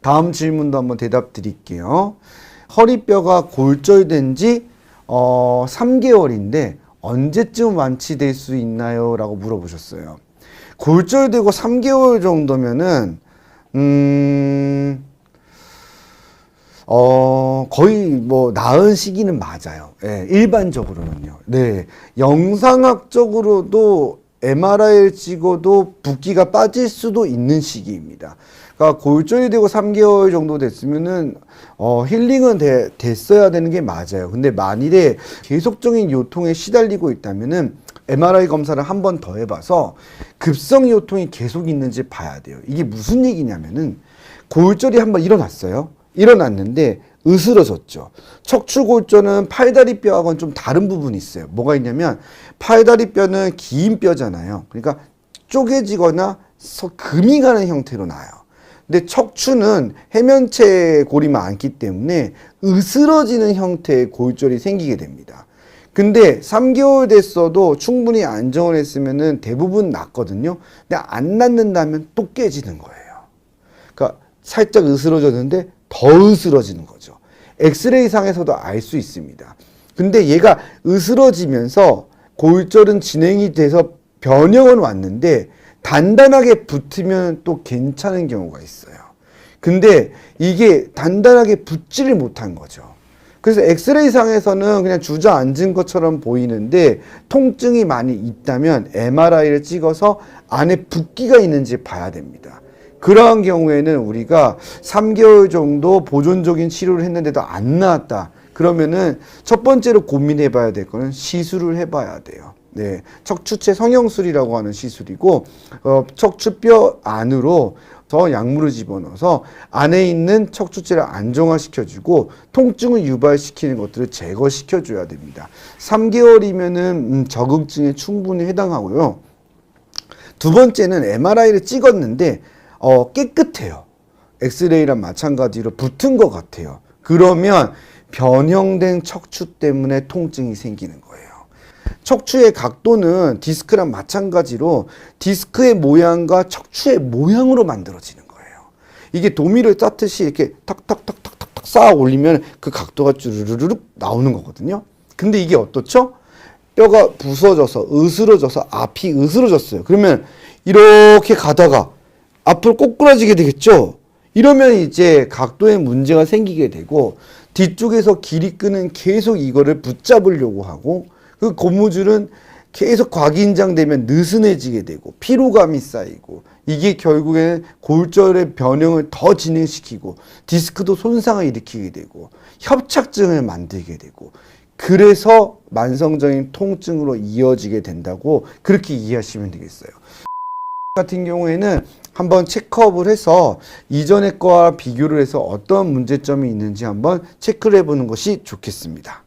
다음 질문도 한번 대답 드릴게요. 허리뼈가 골절된 지 어, 3개월인데 언제쯤 완치될 수 있나요? 라고 물어보셨어요. 골절되고 3개월 정도면은 음, 어, 거의 뭐 나은 시기는 맞아요. 예, 일반적으로는요. 네. 영상학적으로도 MRI를 찍어도 붓기가 빠질 수도 있는 시기입니다. 그러니까 골절이 되고 3개월 정도 됐으면은 어, 힐링은 돼- 됐어야 되는 게 맞아요. 근데 만일에 계속적인 요통에 시달리고 있다면은 MRI 검사를 한 번 더 해봐서 급성 요통이 계속 있는지 봐야 돼요. 이게 무슨 얘기냐면은 골절이 한 번 일어났어요. 일어났는데 으스러졌죠. 척추골절은 팔다리뼈하고는 좀 다른 부분이 있어요. 뭐가 있냐면 팔다리뼈는 긴 뼈잖아요. 그러니까 쪼개지거나 서- 금이 가는 형태로 나요. 근데 척추는 해면체 골이 많기 때문에 으스러지는 형태의 골절이 생기게 됩니다. 근데 3개월 됐어도 충분히 안정을 했으면은 대부분 낫거든요. 근데 안 낫는다면 또 깨지는 거예요. 그러니까 살짝 으스러졌는데 더 으스러지는 거죠. 엑스레이 상에서도 알 수 있습니다. 근데 얘가 으스러지면서 골절은 진행이 돼서 변형은 왔는데 단단하게 붙으면 또 괜찮은 경우가 있어요. 근데 이게 단단하게 붙지를 못한 거죠. 그래서 엑스레이 상에서는 그냥 주저앉은 것처럼 보이는데 통증이 많이 있다면 MRI를 찍어서 안에 붓기가 있는지 봐야 됩니다. 그러한 경우에는 우리가 3개월 정도 보존적인 치료를 했는데도 안 나았다. 그러면은 첫 번째로 고민해 봐야 될 거는 시술을 해 봐야 돼요. 네. 척추체 성형술이라고 하는 시술이고, 어, 척추뼈 안으로 더 약물을 집어넣어서 안에 있는 척추체를 안정화시켜주고 통증을 유발시키는 것들을 제거시켜줘야 됩니다. 3개월이면은 음, 적응증에 충분히 해당하고요. 두 번째는 MRI를 찍었는데 어, 깨끗해요. 엑스레이랑 마찬가지로 붙은 것 같아요. 그러면 변형된 척추 때문에 통증이 생기는 거예요. 척추의 각도는 디스크랑 마찬가지로 디스크의 모양과 척추의 모양으로 만들어지는 거예요. 이게 도미를 쌓듯이 이렇게 탁탁탁탁탁탁 쌓아 올리면 그 각도가 쭈르르륵 나오는 거거든요. 근데 이게 어떻죠? 뼈가 부서져서 으스러져서 앞이 으스러졌어요. 그러면 이렇게 가다가 앞으로 꼬꾸라지게 되겠죠. 이러면 이제 각도에 문제가 생기게 되고 뒤쪽에서 길이 끄는 계속 이거를 붙잡으려고 하고 그 고무줄은 계속 과긴장되면 느슨해지게 되고 피로감이 쌓이고 이게 결국에는 골절의 변형을 더 진행시키고 디스크도 손상을 일으키게 되고 협착증을 만들게 되고 그래서 만성적인 통증으로 이어지게 된다고 그렇게 이해하시면 되겠어요. 같은 경우에는 한번 체크업을 해서 이전의 거와 비교를 해서 어떤 문제점이 있는지 한번 체크를 해보는 것이 좋겠습니다.